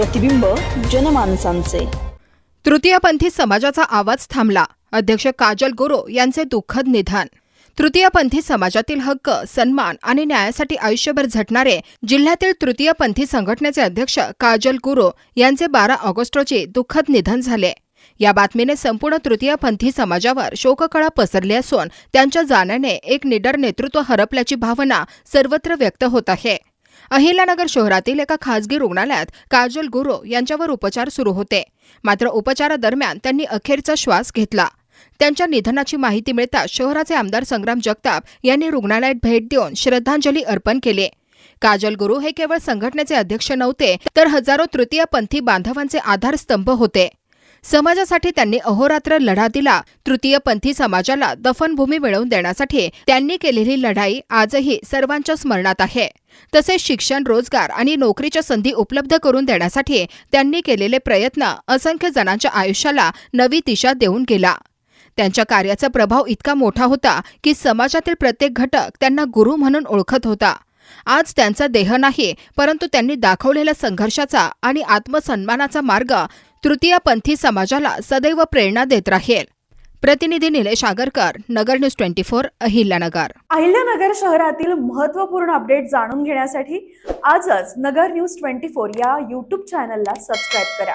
प्रतिबिंब जनमानसांचे. तृतीयपंथी समाजाचा आवाज थांबला. अध्यक्ष काजल गुरू यांचे दुःखद निधन. तृतीयपंथी समाजातील हक्क सन्मान आणि न्यायासाठी आयुष्यभर झटणारे जिल्ह्यातील तृतीयपंथी संघटनेचे अध्यक्ष काजल गुरो यांचे बारा ऑगस्ट रोजी दुःखद निधन झाले. या बातमीने संपूर्ण तृतीयपंथी समाजावर शोककळा पसरली असून त्यांच्या जाण्याने एक निडर नेतृत्व हरपल्याची भावना सर्वत्र व्यक्त होत आहे. अहिल्यानगर शहरातील एका खासगी रुग्णालयात काजल गुरू यांच्यावर उपचार सुरू होते. मात्र उपचारादरम्यान त्यांनी अखेरचा श्वास घेतला. त्यांच्या निधनाची माहिती मिळताच शहराचे आमदार संग्राम जगताप यांनी रुग्णालयात भेट देऊन श्रद्धांजली अर्पण केली. काजल गुरू हे केवळ संघटनेचे अध्यक्ष नव्हते तर हजारो तृतीय पंथी बांधवांचे आधारस्तंभ होते. समाजासाठी त्यांनी अहोरात्र लढा दिला. तृतीयपंथी समाजाला दफनभूमी मिळवून देण्यासाठी त्यांनी केलेली लढाई आजही सर्वांच्या स्मरणात आहे. तसेच शिक्षण रोजगार आणि नोकरीच्या संधी उपलब्ध करून देण्यासाठी त्यांनी केलेले प्रयत्न असंख्य जणांच्या आयुष्याला नवी दिशा देऊन गेला. त्यांच्या कार्याचा प्रभाव इतका मोठा होता की समाजातील प्रत्येक घटक त्यांना गुरु म्हणून ओळखत होता. आज त्यांचा देह नाही परंतु त्यांनी दाखवलेला संघर्षाचा आणि आत्मसन्मानाचा मार्ग तृतीयपंथी समाजाला सदैव प्रेरणा देत राहील. प्रतिनिधी Nilesh Agarkar Nagar news twenty four Ahilyanagar. Ahilyanagar शहरातील महत्त्वपूर्ण अपडेट जाणून घेण्यासाठी आजच नगर न्यूज ट्वेंटी फोर या यूट्यूब चॅनलला सबस्क्राईब करा.